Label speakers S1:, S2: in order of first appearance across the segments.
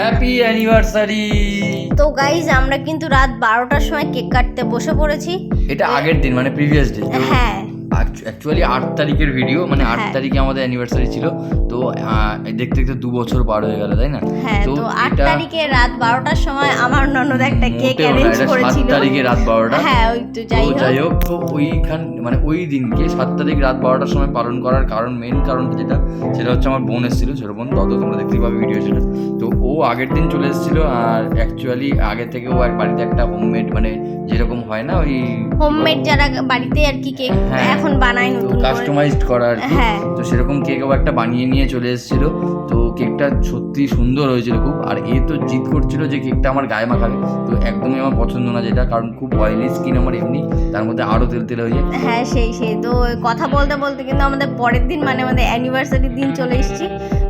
S1: Happy anniversary
S2: তো guys আমরা কিন্তু রাত বারোটার সময় কেক কাটতে বসে পড়েছি।
S1: এটা আগের দিন মানে প্রিভিয়াস ডে
S2: হ্যাঁ।
S1: অ্যাকচুয়ালি আট তারিখের ভিডিও মানে আট
S2: হ্যাঁ।
S1: তারিখে আমাদের অ্যানিভার্সারি ছিল। তো দেখতে দেখতে দু বছর পার হয়ে গেল তাই না?
S2: হ্যাঁ তো আট তারিখে রাত বারোটার সময় আমার ননদ একটা কেক অ্যারেঞ্জ করেছিল।
S1: তারিখে রাত বারোটা।
S2: হ্যাঁ ওই তো যাই
S1: যাই
S2: হোক।
S1: হোক তো ওইখান মানে ওই দিনকে সাত তারিখ রাত বারোটার সময় পালন করার কারণ মেন কারণ যেটা সেটা হচ্ছে আমার বোন এসেছিল ছোট বোন। তত তোমরা দেখতেই পাবে ভিডিও সেটা। তো আগের দিন চলে এসেছিল আর অ্যাকচুয়ালি আগে থেকে ও এক বাড়িতে একটা হোমমেড মানে যেরকম হয় না ওই
S2: হোমমেড যারা বাড়িতে আর কি কেক
S1: হ্যাঁ।
S2: এখন বানায় নতুন
S1: কাস্টমাইজড করা আর কি।
S2: হ্যাঁ।
S1: তো সেরকম কেক ও একটা বানিয়ে নিয়ে চলে এসেছিল। তো কেকটা সত্যি সুন্দর হয়েছিল খুব। আর এ তো জিদ করছিল যে কেকটা আমার গায়ে মাখাবে। তো একদমই আমার পছন্দ না যেটা কারণ খুব অয়েলি স্কিন আমার এমনি। তার মধ্যে আরও তেল তেল হয়ে যায়।
S2: হ্যাঁ সেই সেই। তো কথা বলতে বলতে কিন্তু আমাদের পরের দিন মানে আমাদের অ্যানিভার্সারির দিন চলে এসেছি।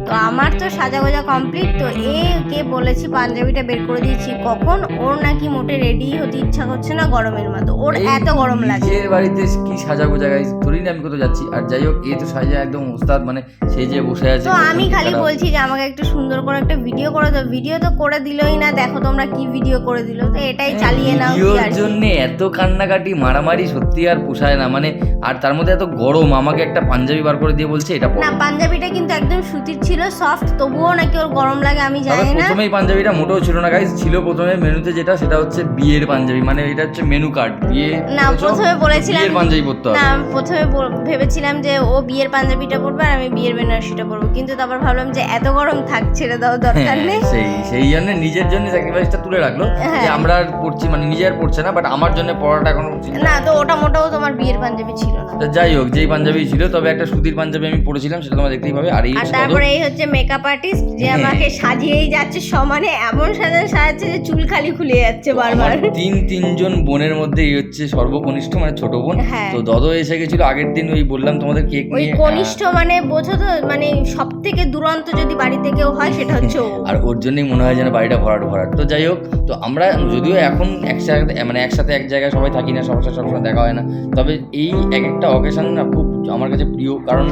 S2: তো আমার তো সাজা গোজা কমপ্লিট তো এ কে বলেছি পাঞ্জাবিটা বের করে দিয়েছি। কখন? ওর নাকি মোটে রেডি হতে ইচ্ছা করছে না গরমের মতো ওর এত গরম লাগে।
S1: বাড়িতে কি সাজাবো জায়গায় ধরি না আমি কোথাও যাচ্ছি। আর যাই হোক এই তো সাজা একদম ওস্তাদ মানে সে যে বসে আছে
S2: তো আমি খালি বলছি যে আমাকে একটু সুন্দর করে একটা ভিডিও করে দাও। ভিডিও তো করে দিলই না দেখো তোমরা কি ভিডিও করে দিল। তো এটাই চালিয়ে নাও
S1: ভিডিওর। জন্য এত কান্নাকাটি মারামারি সত্যি আর পোষায় না। মানে আর তার মধ্যে এত গরম আমাকে একটা পাঞ্জাবি বার করে দিয়ে বলছে এটা
S2: না পাঞ্জাবিটা কিন্তু একদম সুতির ছিল সফট তবুও নাকি ওর গরম লাগে আমি জানি না।
S1: প্রথমেই পাঞ্জাবিটা মোটেও ছিল না গাইজ ছিল প্রথমে মেনুতে যেটা সেটা হচ্ছে বিয়ের পাঞ্জাবি মানে এটা হচ্ছে মেনু কার্ড বিয়ে
S2: না প্রথমে বলেছিলাম
S1: বিয়ের পাঞ্জাবি পরতে হবে।
S2: না প্রথমে ভেবেছিলাম যে ও বিয়ের পাঞ্জাবিটা পরবে আর আমি বিয়ের বেনারসিটা পরবো। কিন্তু তারপর ভাবলাম যে এত গরম থাক ছেড়ে দাও দরকার নেই।
S1: হ্যাঁ, সেই সেই জন্য নিজের জন্য স্যাক্রিফাইসটা তুলে রাখল।
S2: হ্যাঁ।
S1: যে আমরা আর পড়ছি মানে নিজের পড়ছে না বাট আমার জন্য পড়াটা এখনও
S2: না তো ওটা মোটেও তোমার বিয়ের পাঞ্জাবি ছিল না।
S1: তো যাই হোক যেই পাঞ্জাবি ছিল তবে একটা সুতির পাঞ্জাবি আমি পড়েছিলাম সেটা তোমরা দেখতেই পাবে। আর এই
S2: তারপরে এই হচ্ছে মেকআপ আর্টিস্ট যে
S1: হ্যাঁ।
S2: আমাকে সাজিয়েই যাচ্ছে সমানে এমন সাজা সাজাচ্ছে যে চুল খালি খুলে যাচ্ছে বারবার।
S1: তিন তিনজন বোনের মধ্যে এই হচ্ছে সর্বকনিষ্ঠ মানে ছোট বোন।
S2: হ্যাঁ।
S1: তো দদ এসে গেছিল আগের দিন ওই বললাম তোমাদের কেক
S2: ওই কনিষ্ঠ মানে বোঝো তো মানে সব থেকে দুরন্ত যদি বাড়ি কেউ হয় সেটা হচ্ছে
S1: আর ওর জন্যই মনে হয় যেন বাড়িটা ভরাট ভরাট। তো যাই হোক তো আমরা যদিও এখন একসাথে মানে একসাথে এক জায়গায় সবাই থাকি না সবসময় সাথে সবসময় দেখা হয় না তবে এই এক একটা অকেশন না খুব আমার কাছে প্রিয়। কারণ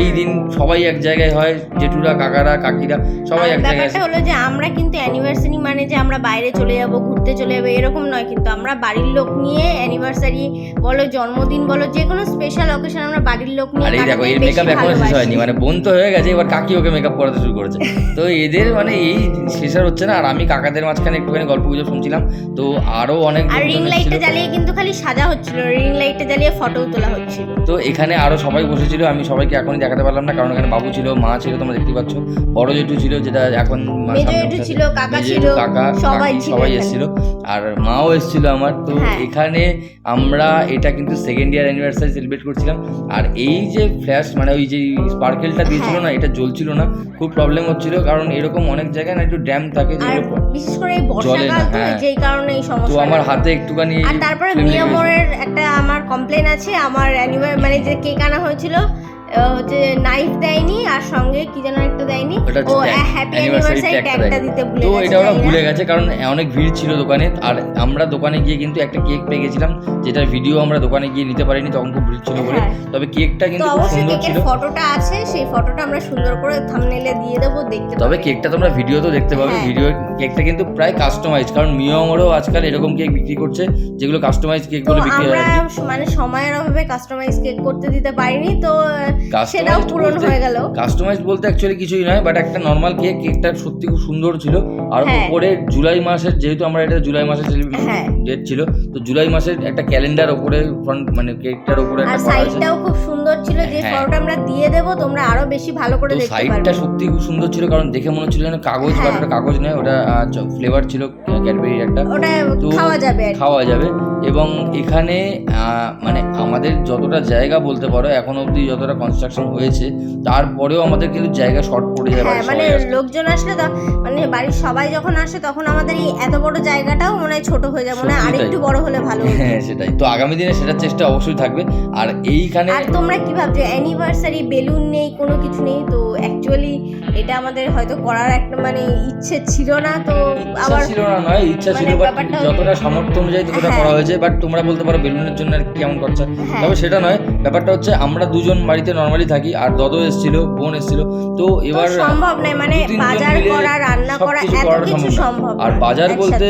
S1: এই দিন সবাই এক জায়গায় হয় জেঠুরা কাকারা কাকিরা সবাই এক জায়গায়
S2: ব্যাপারটা হলো যে আমরা কিন্তু অ্যানিভার্সারি মানে যে আমরা বাইরে চলে যাব ঘুরতে চলে যাব এরকম নয়। কিন্তু আমরা বাড়ির লোক নিয়ে অ্যানিভার্সারি বলো জন্মদিন বলো যে কোনো স্পেশাল অকেশন আমরা বাড়ির লোক নিয়ে
S1: আর এই দেখো এর মেকআপ এখনও শেষ হয়নি। মানে বোন তো হয়ে গেছে এবার কাকি ওকে মেকআপ করাতে শুরু করেছে। তো এদের মানে এই শেষ আর হচ্ছে না। আর আমি কাকাদের মাঝখানে একটুখানি গল্প গুজব শুনছিলাম। তো আরও অনেক
S2: আর রিং লাইটটা জ্বালিয়ে কিন্তু খালি সাজা হচ্ছিল। রিং লাইটটা জ্বালিয়ে ফটো তোলা হচ্ছিল।
S1: তো এখানে আরও সবাই বসেছিল আমি সবাইকে এখনই দেখাতে পারলাম না কারণ এখানে বাবু ছিল মা ছিল তোমরা দেখতে পাচ্ছ। বড় জেঠু ছিল যেটা এখন।
S2: ছিল, কাকা ছিল,
S1: কাকি,
S2: সবাই
S1: এসেছিল। আর মাও এসেছিল আমার তো
S2: হ্যাঁ।
S1: এখানে আমরা এটা কিন্তু সেকেন্ড ইয়ার অ্যানিভার্সারি সেলিব্রেট করছিলাম আর এই যে ফ্ল্যাশ মানে ওই যে স্পার্কেলটা দিয়েছিল
S2: হ্যাঁ।
S1: না এটা জ্বলছিল না খুব প্রবলেম হচ্ছিল কারণ এরকম অনেক জায়গায় না একটু ড্যাম থাকে
S2: আর
S1: যেগুলো
S2: বিশেষ করে এই
S1: না, হ্যাঁ।
S2: যেই কারণে এই
S1: তো আমার হাতে একটুখানি
S2: আর তারপরে। মিয়ামোরের একটা আমার কমপ্লেন আছে আমার অ্যানিভার মানে যে কেক আনা হয়েছিল হচ্ছে নাইফ দেয়নি আর সঙ্গে কি যেন একটা দেয়নি। ও হ্যাপি অ্যানিভার্সারি ট্যাগটা দিতে ভুলে
S1: তো এটা ওরা ভুলে গেছে কারণ অনেক ভিড় ছিল দোকানে। আর আমরা দোকানে গিয়ে কিন্তু একটা কেক পেয়ে গেছিলাম যেটার ভিডিও আমরা দোকানে গিয়ে নিতে পারিনি তখন খুব ভিড় ছিল বলে।
S2: হ্যাঁ।
S1: তবে কেকটা কিন্তু খুব সুন্দর ছিল।
S2: ফটোটা আছে সেই ফটোটা আমরা সুন্দর করে থাম্বনেলে দিয়ে দেবো দেখতে
S1: তবে কেকটা তোমরা ভিডিও তো দেখতে পাবে।
S2: হ্যাঁ।
S1: ভিডিও কেকটা কিন্তু প্রায় কাস্টমাইজ কারণ মিয়মরও আজকাল এরকম কেক বিক্রি করছে যেগুলো কাস্টমাইজ কেক বলে বিক্রি হয়
S2: মানে সময়ের অভাবে কাস্টমাইজ কেক করতে দিতে পারিনি তো সেটাও পূরণ হয়ে গেল
S1: কাস্টমাইজ বলতে অ্যাকচুয়ালি কিছুই নয় বাট একটা নর্মাল কেক কেকটা সত্যি খুব সুন্দর ছিল আর
S2: হ্যাঁ।
S1: উপরে জুলাই মাসের যেহেতু আমরা এটা জুলাই মাসের
S2: হ্যাঁ।
S1: ডেট ছিল তো জুলাই মাসের একটা ক্যালেন্ডার ওপরে ফ্রন্ট মানে কেকটার ওপরে
S2: আর সাইডটাও খুব সুন্দর ছিল যে
S1: হ্যাঁ।
S2: ফটোটা আমরা দিয়ে দেবো তোমরা আরও বেশি ভালো করে দেখতে
S1: সাইডটা সত্যি খুব সুন্দর ছিল কারণ দেখে মনে হচ্ছিল যেন কাগজ বা
S2: হ্যাঁ।
S1: কাগজ নয় ওটা ফ্লেভার ছিল ক্যাডবেরির একটা
S2: ওটা খাওয়া যাবে
S1: খাওয়া যাবে এবং এখানে মানে আমাদের যতটা জায়গা বলতে পারো এখন অবধি যতটা কনস্ট্রাকশন হয়েছে তারপরেও আমাদের কিন্তু জায়গা শর্ট পড়ে যাবে
S2: হ্যাঁ মানে লোকজন আসলে মানে বাড়ির সবাই যখন আসে তখন আমাদের এই এত বড় জায়গাটাও মনে হয় ছোট হয়ে যাবে মানে
S1: তাই।
S2: আরেকটু বড় হলে ভালো।
S1: হ্যাঁ সেটাই তো আগামী দিনে সেটার চেষ্টা অবশ্যই থাকবে আর এইখানে
S2: আর তোমরা কি ভাবছ অ্যানিভার্সারি বেলুন নেই কোনো কিছু নেই তো অ্যাকচুয়ালি এটা আমাদের হয়তো করার একটা মানে ইচ্ছে ছিল না তো আবার
S1: ছিল না নয় ইচ্ছা ছিল
S2: মানে
S1: বাট
S2: ব্যাপারটা
S1: যতটা সামর্থ্য অনুযায়ী ততটা
S2: হ্যাঁ।
S1: করা হয়েছে বাট তোমরা বলতে পারো বেলুনের জন্য আর কি কেমন খরচা
S2: হ্যাঁ।
S1: তবে সেটা নয় ব্যাপারটা হচ্ছে আমরা দুজন বাড়িতে নর্মালি থাকি আর দদ এসেছিল বোন এসেছিল তো এবার
S2: সম্ভব নয় মানে বাজার করা রান্না করা এত কিছু
S1: সম্ভব আর বাজার বলতে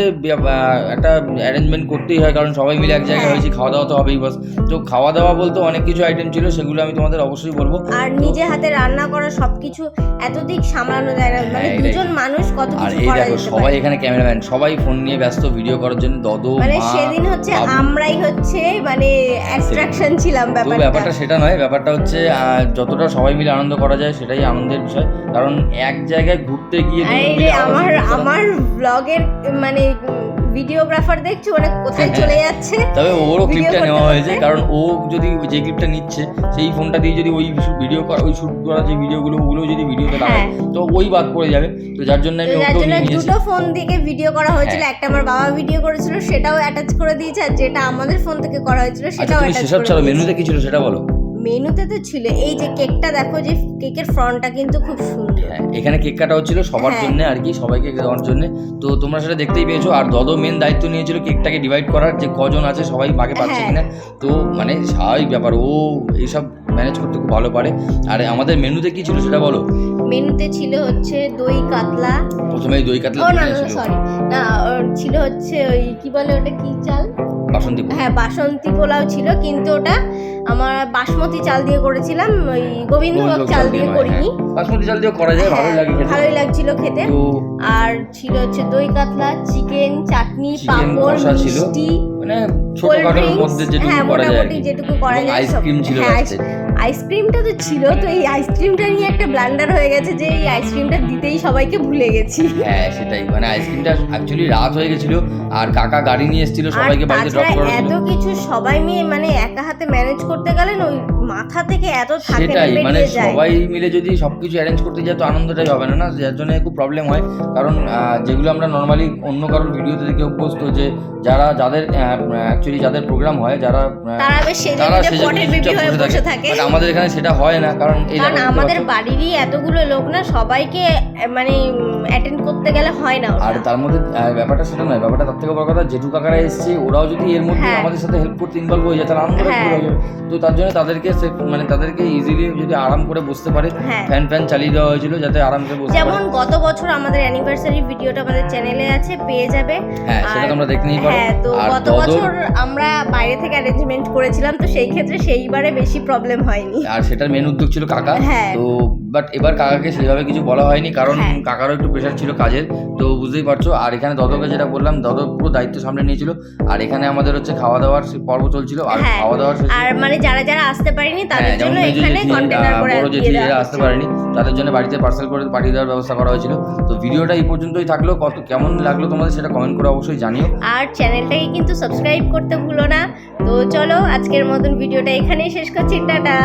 S1: একটা অ্যারেঞ্জমেন্ট করতেই হয় কারণ সবাই মিলে এক জায়গায়
S2: হ্যাঁ।
S1: হয়েছি খাওয়া দাওয়া তো হবেই বাস। তো খাওয়া দাওয়া বলতে অনেক কিছু আইটেম ছিল সেগুলো আমি তোমাদের অবশ্যই বলব।
S2: আর নিজে হাতে রান্না করা সবকিছু এত দিক সামলানো যায় না মানে
S1: হ্যাঁ,
S2: দুজন মানুষ কত
S1: আর
S2: কিছু
S1: এই
S2: করা
S1: দেখো সবাই এখানে ক্যামেরাম্যান সবাই ফোন নিয়ে ব্যস্ত ভিডিও করার জন্য দদ
S2: মানে সেদিন হচ্ছে আমরাই হচ্ছে মানে অ্যাট্রাকশন ছিলাম
S1: তো
S2: ব্যাপারটা
S1: সেটা নয় ব্যাপারটা হচ্ছে যতটা সবাই মিলে আনন্দ করা যায় সেটাই আনন্দের বিষয়। কারণ এক জায়গায় ঘুরতে গিয়ে
S2: আমার আমার ব্লগের মানে ভিডিওগ্রাফার দেখছ মানে কোথায় চলে যাচ্ছে?
S1: তবে ওরও ক্লিপটা নেওয়া হয়েছে কারণ ও যদি যে ক্লিপটা নিচ্ছে সেই ফোনটা দিয়ে যদি ওই ভিডিও করা ওই শুট করা যে ভিডিওগুলো ওগুলো যদি ভিডিওতে লাগায়
S2: হ্যাঁ।
S1: তো ওই বাদ পড়ে যাবে। তো যার জন্য আমি ওকেও নিয়ে নিয়েছি।
S2: দুটো ফোন থেকে ভিডিও করা হয়েছিল
S1: হ্যাঁ।
S2: একটা আমার বাবা ভিডিও করেছিল সেটাও অ্যাটাচ করে দিয়েছে আর যেটা আমাদের ফোন থেকে করা হয়েছিল
S1: আচ্ছা
S2: সেটাও অ্যাটাচ
S1: সেসব
S2: করে
S1: ছাড়ো
S2: দিয়েছে।
S1: মেনুতে কি ছিল সেটা বলো।
S2: মেনুতে তো ছিল এই যে কেকটা দেখো যে কেকের ফ্রন্টটা কিন্তু খুব সুন্দর।
S1: হ্যাঁ এখানে কেক কাটা হচ্ছিল সবার
S2: হ্যাঁ।
S1: জন্য আর কি সবাইকে দেওয়ার জন্য। তো তোমরা সেটা দেখতেই পেয়েছ আর দদ মেন দায়িত্ব নিয়েছিল কেকটাকে ডিভাইড করার যে কজন আছে সবাই ভাগে পাচ্ছে
S2: হ্যাঁ।
S1: কিনা। তো মানে স্বাভাবিক ব্যাপার ও এইসব ম্যানেজ করতে খুব ভালো পারে। আর আমাদের মেনুতে কি ছিল সেটা বলো?
S2: মেনুতে ছিল হচ্ছে দই কাতলা।
S1: প্রথমে দই কাতলা ছিল
S2: সরি না ছিল হচ্ছে ওই কি বলে ওটা কি চাল?
S1: বাসন্তী পোলাও।
S2: হ্যাঁ বাসন্তী পোলাও ছিল কিন্তু ওটা আমার বাসমতি চাল দিয়ে করেছিলাম ওই গোবিন্দভোগ চাল দিয়ে করিনি।
S1: হ্যাঁ। বাসমতি চাল দিয়ে করা যায় ভালো
S2: হ্যাঁ,
S1: লাগে
S2: ভালোই লাগছিল খেতে। আর ছিল হচ্ছে দই কাতলা চিকেন চাটনি পাঁপড় মিষ্টি
S1: মানে ছোটখাটোর মধ্যে যেটুকু
S2: হ্যাঁ
S1: করা যায়
S2: মোটামুটি যেটুকু করা যায়
S1: আইসক্রিম ছিল
S2: হ্যাঁ, আইসক্রিমটা তো ছিল তো এই আইসক্রিমটা নিয়ে একটা ব্লান্ডার হয়ে গেছে যে এই আইসক্রিমটা দিতেই সবাইকে ভুলে গেছি।
S1: হ্যাঁ সেটাই। মানে আইসক্রিমটা অ্যাকচুয়ালি রাত হয়ে গেছিল আর কাকা গাড়ি নিয়ে এসেছিল সবাইকে বাড়িতে ড্রপ
S2: করার
S1: করা
S2: এত কিছু সবাই মিলে মানে একা হাতে ম্যানেজ করতে গেলেন ওই মাথা থেকে এত থাকে না
S1: মানে সবাই মিলে যদি সবকিছু অ্যারেঞ্জ করতে যায় তো আনন্দটাই হবে না না? যার জন্য খুব প্রবলেম হয়। কারণ যেগুলো আমরা নর্মালি অন্য কারোর ভিডিওতে দেখে অভ্যস্ত যে যারা যাদের অ্যাকচুয়ালি যাদের প্রোগ্রাম হয় যারা
S2: তারা হয়ে বসে থাকে।
S1: আমাদের এখানে সেটা হয় না কারণ
S2: আমাদের। বাড়িরই এতগুলো লোক না সবাইকে মানে অ্যাটেন্ড করতে গেলে হয় না
S1: আর তার মধ্যে ব্যাপারটা সেটা নয় ব্যাপারটা তার থেকে বড় কথা জেঠু কাকারা এসছে ওরাও যদি এর মধ্যে
S2: হ্যাঁ।
S1: আমাদের সাথে হেল্প করতে ইনভলভ হয়ে যায় তাহলে আনন্দটা
S2: হ্যাঁ।
S1: তো তার জন্য তাদেরকে সে- মানে তাদেরকে ইজিলি যদি আরাম করে বসতে পারে ফ্যান ফ্যান চালিয়ে দেওয়া হয়েছিল যাতে আরাম করে বসতে
S2: যেমন গত বছর আমাদের অ্যানিভার্সারি ভিডিওটা আমাদের চ্যানেলে আছে পেয়ে যাবে।
S1: হ্যাঁ সেটা তোমরা দেখে নিতে পারো।
S2: হ্যাঁ তো গত বছর আমরা বাইরে থেকে অ্যারেঞ্জমেন্ট করেছিলাম তো সেই ক্ষেত্রে সেইবারে বেশি প্রবলেম হয়নি।
S1: আর সেটার মেন উদ্যোগ ছিল কাকা।
S2: হ্যাঁ।
S1: তো বাট এবার কাকাকে সেভাবে কিছু বলা হয়নি কারণ
S2: হ্যাঁ।
S1: কাকারও একটু প্রেশার ছিল কাজের। তো বুঝতেই পারছ আর এখানে দদকে যেটা বললাম দদ পুরো দায়িত্ব সামনে নিয়েছিল। আর এখানে আমাদের হচ্ছে খাওয়া দাওয়ার পর্ব চলছিল আর
S2: হ্যাঁ।
S1: খাওয়া দাওয়ার
S2: আর মানে যারা যারা আসতে পারেনি তাদের
S1: হ্যাঁ
S2: জন্য এখানে কন্টেনার করে
S1: বড়
S2: দিয়ে
S1: জেঠি যারা আসতে। পারেনি তাদের জন্য বাড়িতে পার্সেল করে পাঠিয়ে দেওয়ার ব্যবস্থা করা হয়েছিল। তো ভিডিওটা এই পর্যন্তই থাকল কত কেমন লাগল তোমাদের সেটা কমেন্ট করে অবশ্যই জানিও।
S2: আর চ্যানেলটাকে কিন্তু সাবস্ক্রাইব করতে ভুলো না। তো চলো আজকের মতন ভিডিওটা এখানেই শেষ করছি টাটা।